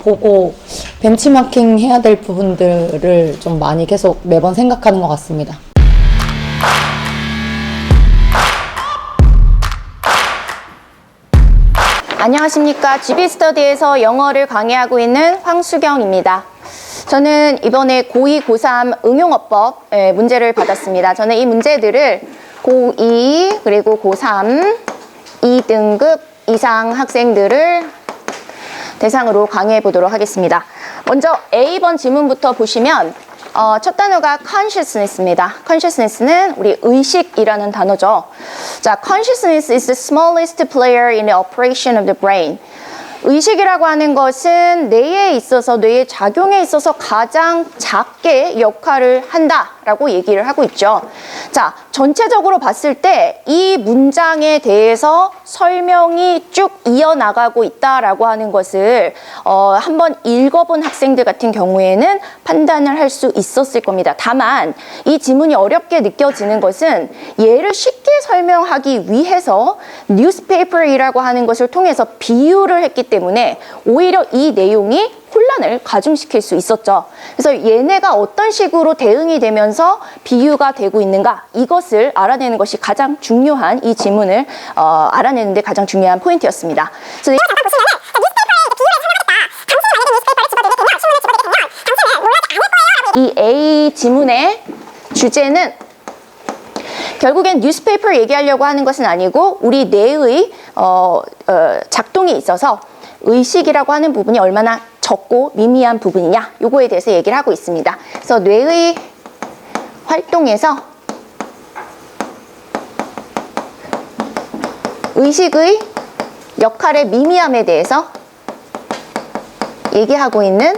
보고 벤치마킹 해야 될 부분들을 좀 많이 계속 매번 생각하는 것 같습니다. 안녕하십니까. GB 스터디에서 영어를 강의하고 있는 황수경입니다. 저는 이번에 고2, 고3 응용어법 예, 문제를 받았습니다. 저는 이 문제들을 고2 그리고 고3 2등급 이상 학생들을 대상으로 강의해 보도록 하겠습니다. 먼저 A번 지문부터 보시면 어, 첫 단어가 consciousness입니다. consciousness는 우리 의식이라는 단어죠. 자, consciousness is the smallest player in the operation of the brain. 의식이라고 하는 것은 뇌에 있어서 뇌의 작용에 있어서 가장 작게 역할을 한다 라고 얘기를 하고 있죠. 자, 전체적으로 봤을 때 이 문장에 대해서 설명이 쭉 이어나가고 있다라고 하는 것을 어, 한번 읽어본 학생들 같은 경우에는 판단을 할 수 있었을 겁니다. 다만 이 지문이 어렵게 느껴지는 것은 얘를 쉽게 설명하기 위해서 뉴스페이퍼이라고 하는 것을 통해서 비유를 했기 때문에 오히려 이 내용이 혼란을 가중시킬 수 있었죠. 그래서 얘네가 어떤 식으로 대응이 되면서 비유가 되고 있는가 이것을 알아내는 것이 가장 중요한 이 지문을 어, 알아내는 데 가장 중요한 포인트였습니다. 그래서 이 A 지문의 주제는 결국엔 뉴스페이퍼를 얘기하려고 하는 것은 아니고 우리 뇌의 어, 어, 작동에 있어서 의식이라고 하는 부분이 얼마나 적고 미미한 부분이냐 요거에 대해서 얘기를 하고 있습니다. 그래서 뇌의 활동에서 의식의 역할의 미미함에 대해서 얘기하고 있는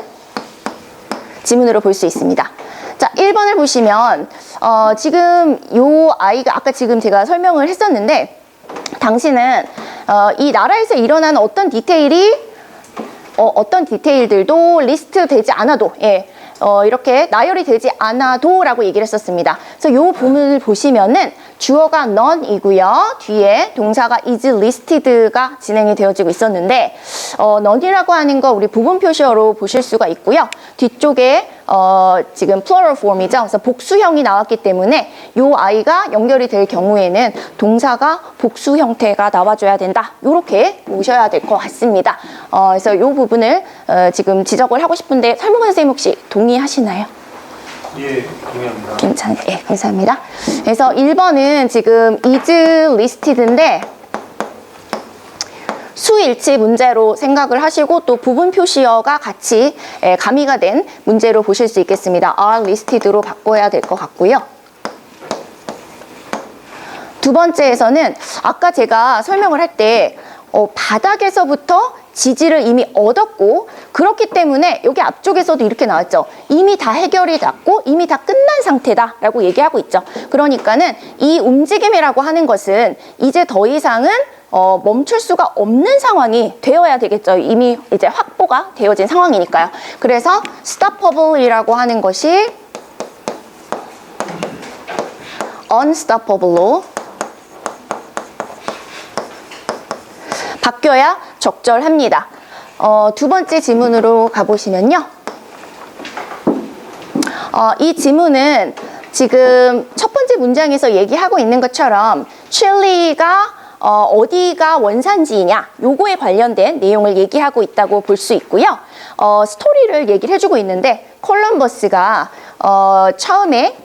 지문으로 볼 수 있습니다. 자, 1번을 보시면 어, 지금 요 아이가 아까 지금 제가 설명을 했었는데 당신은 어, 이 나라에서 일어나는 어떤 디테일이 어, 어떤 디테일들도 리스트 되지 않아도 예. 어, 이렇게 나열이 되지 않아도 라고 얘기를 했었습니다. 그래서 요 부분을 보시면은 주어가 none이고요. 뒤에 동사가 is listed가 진행이 되어지고 있었는데 어, none이라고 하는 거 우리 부분 표시어로 보실 수가 있고요. 뒤쪽에 어, 지금 plural form이죠. 그래서 복수형이 나왔기 때문에 요 아이가 연결이 될 경우에는 동사가 복수 형태가 나와줘야 된다. 요렇게 보셔야 될 것 같습니다. 어, 그래서 요 부분을 어, 지금 지적을 하고 싶은데 설문관 선생님 혹시 동의하시나요? 예, 동의합니다. 괜찮아요. 예, 감사합니다. 그래서 1번은 지금 is listed인데 수일치 문제로 생각을 하시고 또 부분 표시어가 같이 예, 가미가 된 문제로 보실 수 있겠습니다. are listed로 바꿔야 될 것 같고요. 두 번째에서는 아까 제가 설명을 할때 어, 바닥에서부터 지지를 이미 얻었고 그렇기 때문에 여기 앞쪽에서도 이렇게 나왔죠. 이미 다 해결이 됐고 이미 다 끝난 상태다라고 얘기하고 있죠. 그러니까는 이 움직임이라고 하는 것은 이제 더 이상은 어, 멈출 수가 없는 상황이 되어야 되겠죠. 이미 이제 확보가 되어진 상황이니까요. 그래서 stoppable이라고 하는 것이 unstoppable로 바뀌어야 적절합니다. 어, 두 번째 지문으로 가보시면요. 어, 이 지문은 지금 첫 번째 문장에서 얘기하고 있는 것처럼 칠리가 어, 어디가 원산지이냐 요거에 관련된 내용을 얘기하고 있다고 볼 수 있고요. 어, 스토리를 얘기를 해주고 있는데 콜럼버스가 어, 처음에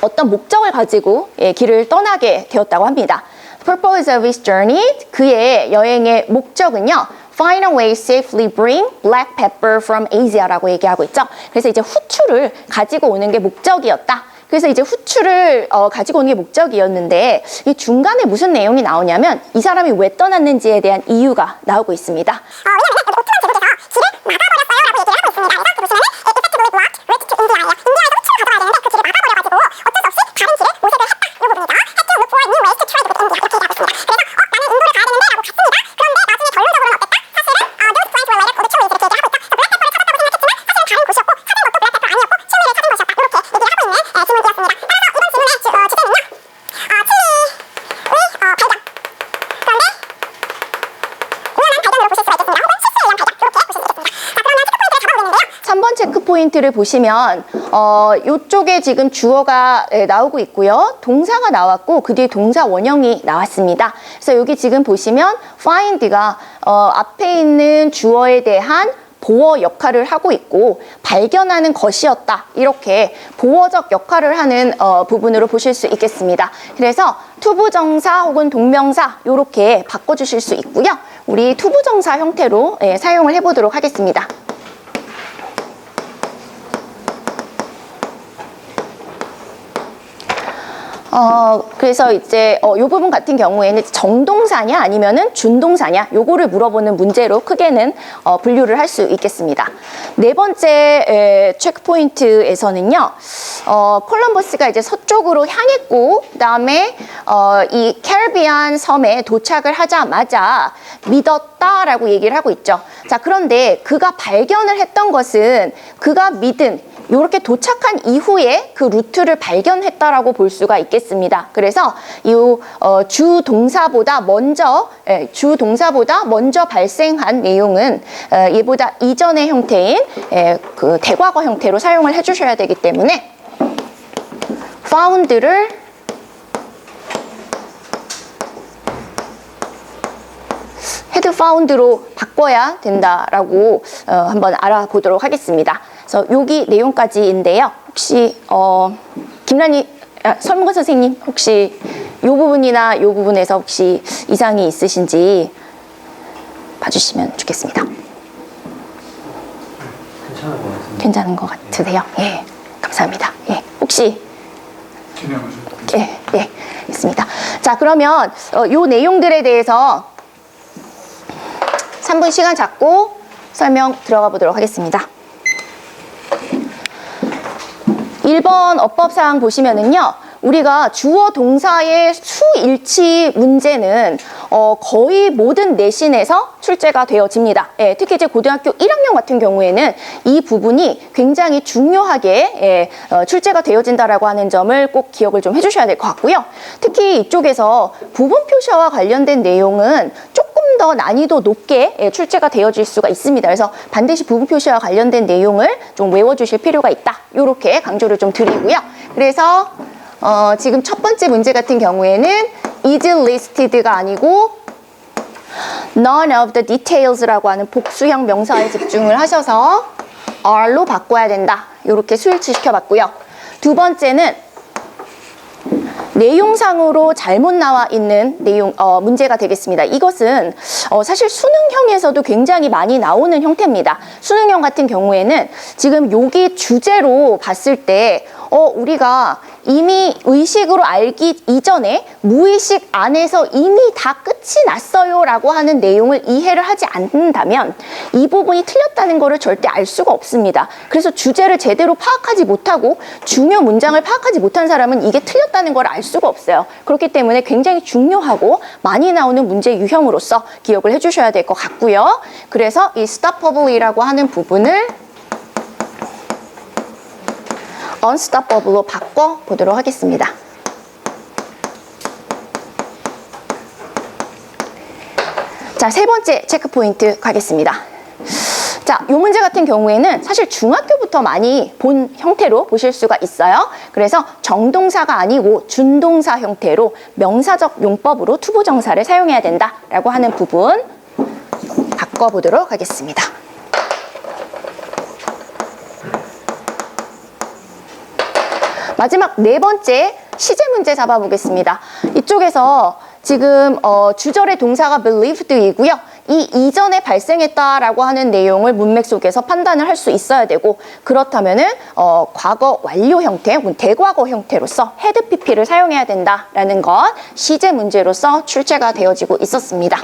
어떤 목적을 가지고 예, 길을 떠나게 되었다고 합니다. Purpose of his journey, 그의 여행의 목적은요. Find a way safely bring black pepper from Asia라고 얘기하고 있죠. 그래서 이제 후추를 가지고 오는 게 목적이었다. 그래서 이제 후추를 어, 가지고 오는 게 목적이었는데 이 중간에 무슨 내용이 나오냐면 이 사람이 왜 떠났는지에 대한 이유가 나오고 있습니다. 1 체크 포인트를 보시면 어, 이쪽에 지금 주어가 예, 나오고 있고요. 동사가 나왔고 그 뒤에 동사 원형이 나왔습니다. 그래서 여기 지금 보시면 find가 어, 앞에 있는 주어에 대한 보어 역할을 하고 있고 발견하는 것이었다 이렇게 보어적 역할을 하는 어, 부분으로 보실 수 있겠습니다. 그래서 투부정사 혹은 동명사 이렇게 바꿔주실 수 있고요. 우리 투부정사 형태로 예, 사용을 해보도록 하겠습니다. 어, 그래서 이제 어, 요 부분 같은 경우에는 정동사냐 아니면은 준동사냐 요거를 물어보는 문제로 크게는 어, 분류를 할 수 있겠습니다. 네 번째 에, 체크 포인트에서는요, 어, 콜럼버스가 이제 서쪽으로 향했고, 그다음에 어, 이 캐리비안 섬에 도착을 하자마자 믿었다라고 얘기를 하고 있죠. 자, 그런데 그가 발견을 했던 것은 그가 믿은 이렇게 도착한 이후에 그 루트를 발견했다라고 볼 수가 있겠습니다. 그래서 이 어, 주동사보다 먼저 예, 주동사보다 먼저 발생한 내용은 어, 얘보다 이전의 형태인 예, 그 대과거 형태로 사용을 해주셔야 되기 때문에 found를 헤드 파운드로 바꿔야 된다라고 어, 한번 알아보도록 하겠습니다. 그래서 여기 내용까지인데요. 혹시 어, 김란희 아, 설문관 선생님 혹시 이 부분이나 이 부분에서 혹시 이상이 있으신지 봐주시면 좋겠습니다. 괜찮은 것. 괜찮은 것 같으세요? 예, 감사합니다. 예, 혹시 예, 예, 있습니다. 자, 그러면 어, 요 내용들에 대해서 3분 시간 잡고 설명 들어가 보도록 하겠습니다. 1번 어법사항 보시면은요. 우리가 주어 동사의 수일치 문제는 어, 거의 모든 내신에서 출제가 되어집니다. 예, 특히 이제 고등학교 1학년 같은 경우에는 이 부분이 굉장히 중요하게 예, 어, 출제가 되어진다라고 하는 점을 꼭 기억을 좀 해주셔야 될 것 같고요. 특히 이쪽에서 부분 표시와 관련된 내용은 더 난이도 높게 예, 출제가 되어질 수가 있습니다. 그래서 반드시 부분 표시와 관련된 내용을 좀 외워주실 필요가 있다. 이렇게 강조를 좀 드리고요. 그래서 어, 지금 첫 번째 문제 같은 경우에는 is listed가 아니고 none of the details라고 하는 복수형 명사에 집중을 하셔서 are로 바꿔야 된다. 이렇게 수일치 시켜봤고요. 두 번째는 내용상으로 잘못 나와 있는 내용 어, 문제가 되겠습니다. 이것은 어, 사실 수능형에서도 굉장히 많이 나오는 형태입니다. 수능형 같은 경우에는 지금 여기 주제로 봤을 때 어, 우리가 이미 의식으로 알기 이전에 무의식 안에서 이미 다 끝이 났어요 라고 하는 내용을 이해를 하지 않는다면 이 부분이 틀렸다는 것을 절대 알 수가 없습니다. 그래서 주제를 제대로 파악하지 못하고 중요 문장을 파악하지 못한 사람은 이게 틀렸다는 걸 알 수가 없어요. 그렇기 때문에 굉장히 중요하고 많이 나오는 문제 유형으로서 기억을 해주셔야 될 것 같고요. 그래서 이 stoppable이라고 하는 부분을 unstoppable로 바꿔 보도록 하겠습니다. 자, 세 번째 체크 포인트 가겠습니다. 자, 이 문제 같은 경우에는 사실 중학교부터 많이 본 형태로 보실 수가 있어요. 그래서 정동사가 아니고 준동사 형태로 명사적 용법으로 투부정사를 사용해야 된다라고 하는 부분 바꿔보도록 하겠습니다. 마지막 네 번째 시제 문제 잡아보겠습니다. 이쪽에서 지금 어, 주절의 동사가 believed이고요. 이 이전에 발생했다라고 하는 내용을 문맥 속에서 판단을 할 수 있어야 되고 그렇다면은 어, 과거 완료 형태 혹은 대과거 형태로서 헤드 PP를 사용해야 된다라는 것 시제 문제로서 출제가 되어지고 있었습니다.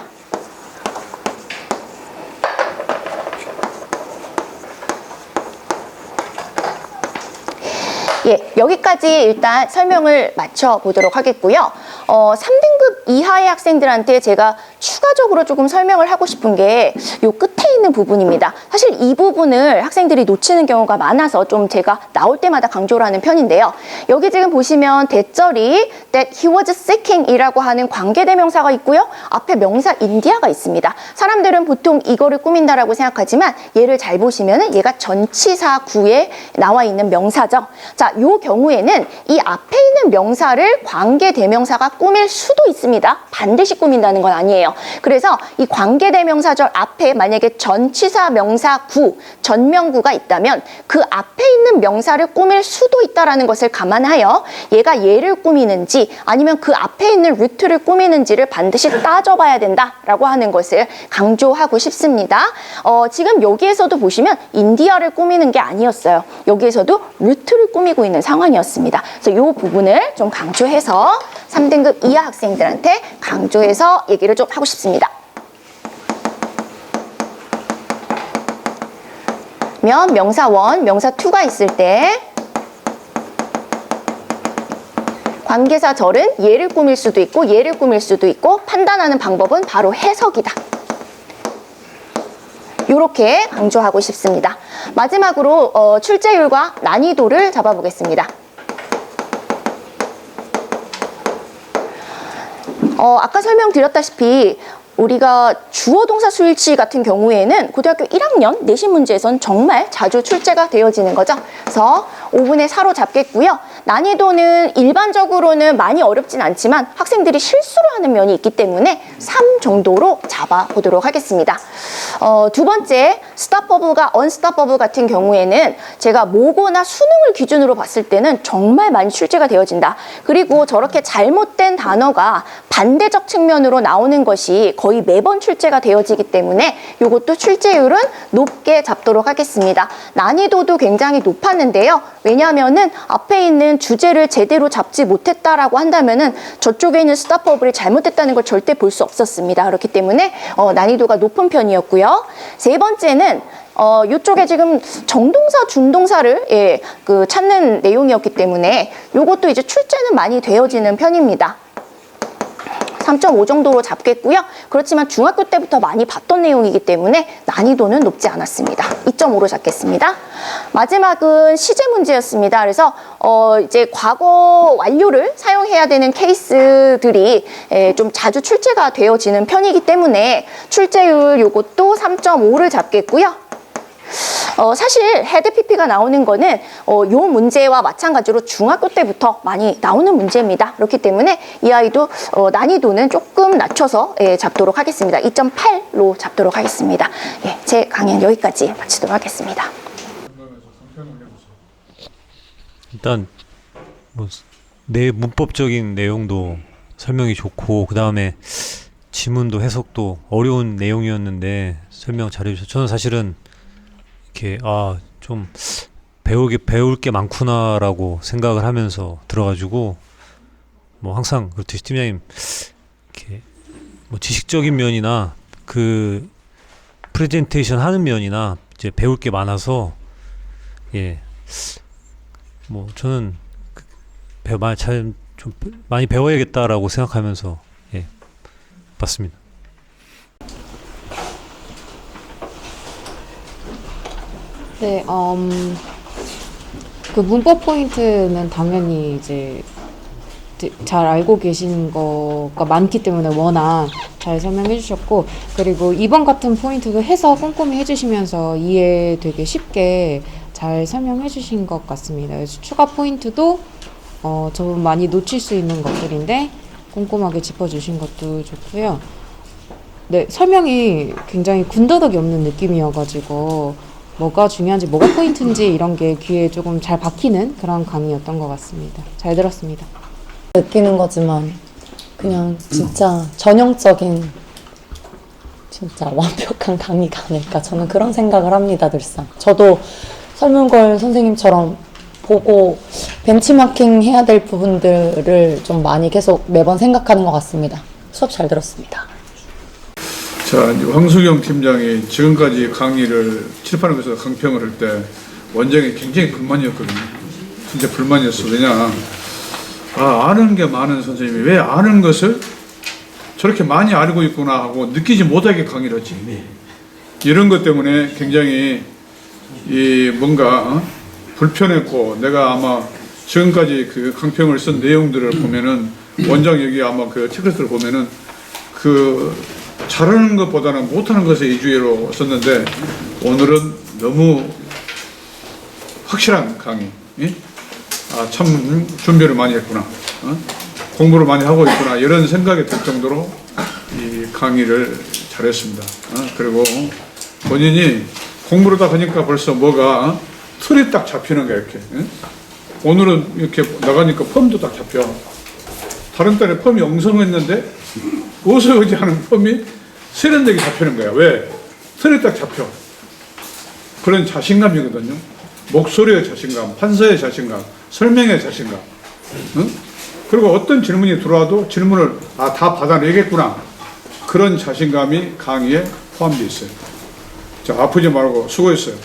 예, 여기까지 일단 설명을 마쳐 보도록 하겠고요. 어, 3등급 이하의 학생들한테 제가 추가적으로 조금 설명을 하고 싶은 게 요 끝에 있는 부분입니다. 사실 이 부분을 학생들이 놓치는 경우가 많아서 좀 제가 나올 때마다 강조를 하는 편인데요. 여기 지금 보시면 대절이 that he was seeking 이라고 하는 관계대명사가 있고요. 앞에 명사 인디아가 있습니다. 사람들은 보통 이거를 꾸민다라고 생각하지만 얘를 잘 보시면은 얘가 전치사 구에 나와 있는 명사죠. 자, 요 경우에는 이 앞에 있는 명사를 관계 대명사가 꾸밀 수도 있습니다. 반드시 꾸민다는 건 아니에요. 그래서 이 관계 대명사절 앞에 만약에 전치사 명사 구, 전명구가 있다면 그 앞에 있는 명사를 꾸밀 수도 있다라는 것을 감안하여 얘가 얘를 꾸미는지 아니면 그 앞에 있는 루트를 꾸미는지를 반드시 따져봐야 된다라고 하는 것을 강조하고 싶습니다. 어, 지금 여기에서도 보시면 인디아를 꾸미는 게 아니었어요. 여기에서도 루트를 꾸미고 있는 상황이었습니다. 그래서 이 부분을 좀 강조해서 3등급 이하 학생들한테 강조해서 얘기를 좀 하고 싶습니다. 면 명사 원, 명사 투가 있을 때 관계사 절은 얘를 꾸밀 수도 있고 얘를 꾸밀 수도 있고 판단하는 방법은 바로 해석이다. 이렇게 강조하고 싶습니다. 마지막으로 어, 출제율과 난이도를 잡아보겠습니다. 어, 아까 설명드렸다시피 우리가 주어 동사 수일치 같은 경우에는 고등학교 1학년 내신 문제에선 정말 자주 출제가 되어지는 거죠. 그래서 5분의 4로 잡겠고요. 난이도는 일반적으로는 많이 어렵진 않지만 학생들이 실수를 하는 면이 있기 때문에 3 정도로 잡아보도록 하겠습니다. 어, 두 번째, 스탑버블과 언스탑버블 같은 경우에는 제가 모고나 수능을 기준으로 봤을 때는 정말 많이 출제가 되어진다. 그리고 저렇게 잘못된 단어가 반대적 측면으로 나오는 것이 거의 매번 출제가 되어지기 때문에 이것도 출제율은 높게 잡도록 하겠습니다. 난이도도 굉장히 높았는데요. 왜냐하면은 앞에 있는 주제를 제대로 잡지 못했다라고 한다면은 저쪽에 있는 스타퍼블이 잘못됐다는 걸 절대 볼 수 없었습니다. 그렇기 때문에 어, 난이도가 높은 편이었고요. 세 번째는 어, 이쪽에 지금 정동사, 준동사를 예, 그 찾는 내용이었기 때문에 이것도 이제 출제는 많이 되어지는 편입니다. 3.5 정도로 잡겠고요. 그렇지만 중학교 때부터 많이 봤던 내용이기 때문에 난이도는 높지 않았습니다. 2.5로 잡겠습니다. 마지막은 시제 문제였습니다. 그래서 어 이제 과거 완료를 사용해야 되는 케이스들이 에, 좀 자주 출제가 되어지는 편이기 때문에 출제율 요것도 3.5를 잡겠고요. 어, 사실 헤드 PP가 나오는 거는 어, 요 문제와 마찬가지로 중학교 때부터 많이 나오는 문제입니다. 그렇기 때문에 이 아이도 어, 난이도는 조금 낮춰서 예, 잡도록 하겠습니다. 2.8로 잡도록 하겠습니다. 예, 제 강연 여기까지 마치도록 하겠습니다. 일단 뭐 내 문법적인 내용도 설명이 좋고 그 다음에 지문도 해석도 어려운 내용이었는데 설명 잘해주셔서 저는 사실은 이렇게 아 좀 배우게 배울 게 많구나라고 생각을 하면서 들어가지고 뭐 항상 그렇듯이 팀장님 이렇게 뭐 지식적인 면이나 그 프레젠테이션 하는 면이나 이제 배울 게 많아서 예 뭐 저는 그 많이 잘좀 많이 배워야겠다라고 생각하면서 예 봤습니다. 네, 음, 그 문법 포인트는 당연히 이제 잘 알고 계신 거가 많기 때문에 워낙 잘 설명해 주셨고 그리고 이번 같은 포인트도 해서 꼼꼼히 해주시면서 이해 되게 쉽게 잘 설명해 주신 것 같습니다. 그래서 추가 포인트도 어, 좀 많이 놓칠 수 있는 것들인데 꼼꼼하게 짚어주신 것도 좋고요. 네, 설명이 굉장히 군더더기 없는 느낌이어가지고 뭐가 중요한지 뭐가 포인트인지 이런 게 귀에 조금 잘 박히는 그런 강의였던 것 같습니다. 잘 들었습니다. 느끼는 거지만 그냥 진짜 전형적인 진짜 완벽한 강의가 아닐까 저는 그런 생각을 합니다 늘상 저도 설문걸 선생님처럼 보고 벤치마킹 해야 될 부분들을 좀 많이 계속 매번 생각하는 것 같습니다 수업 잘 들었습니다 자, 이제 황수경 팀장이 지금까지 강의를 칠판에서 강평을 할 때 원장이 굉장히 불만이었거든요. 진짜 불만이었어. 왜냐? 아, 아는 게 많은 선생님이 왜 아는 것을 저렇게 많이 알고 있구나 하고 느끼지 못하게 강의를 하지. 이런 것 때문에 굉장히 이 뭔가 어? 불편했고 내가 아마 지금까지 그 강평을 쓴 내용들을 보면은 원장 여기 아마 그 체크리스트를 보면은 그 잘하는 것보다는 못하는 것에 이주의로 썼는데 오늘은 너무 확실한 강의. 예? 아, 참 준비를 많이 했구나. 어? 공부를 많이 하고 있구나. 이런 생각이 들 정도로 이 강의를 잘했습니다. 어? 그리고 본인이 공부를 다 하니까 벌써 뭐가 어? 틀이 딱 잡히는 거야, 이렇게. 예? 오늘은 이렇게 나가니까 펌도 딱 잡혀. 다른 달에 펌이 엉성했는데 오서오지 하는 펌이 세련되게 잡히는 거야. 왜? 틀이 딱 잡혀. 그런 자신감이거든요. 목소리의 자신감, 판서의 자신감, 설명의 자신감. 응? 그리고 어떤 질문이 들어와도 질문을 아, 다 받아내겠구나. 그런 자신감이 강의에 포함되어 있어요. 자, 아프지 말고 수고했어요.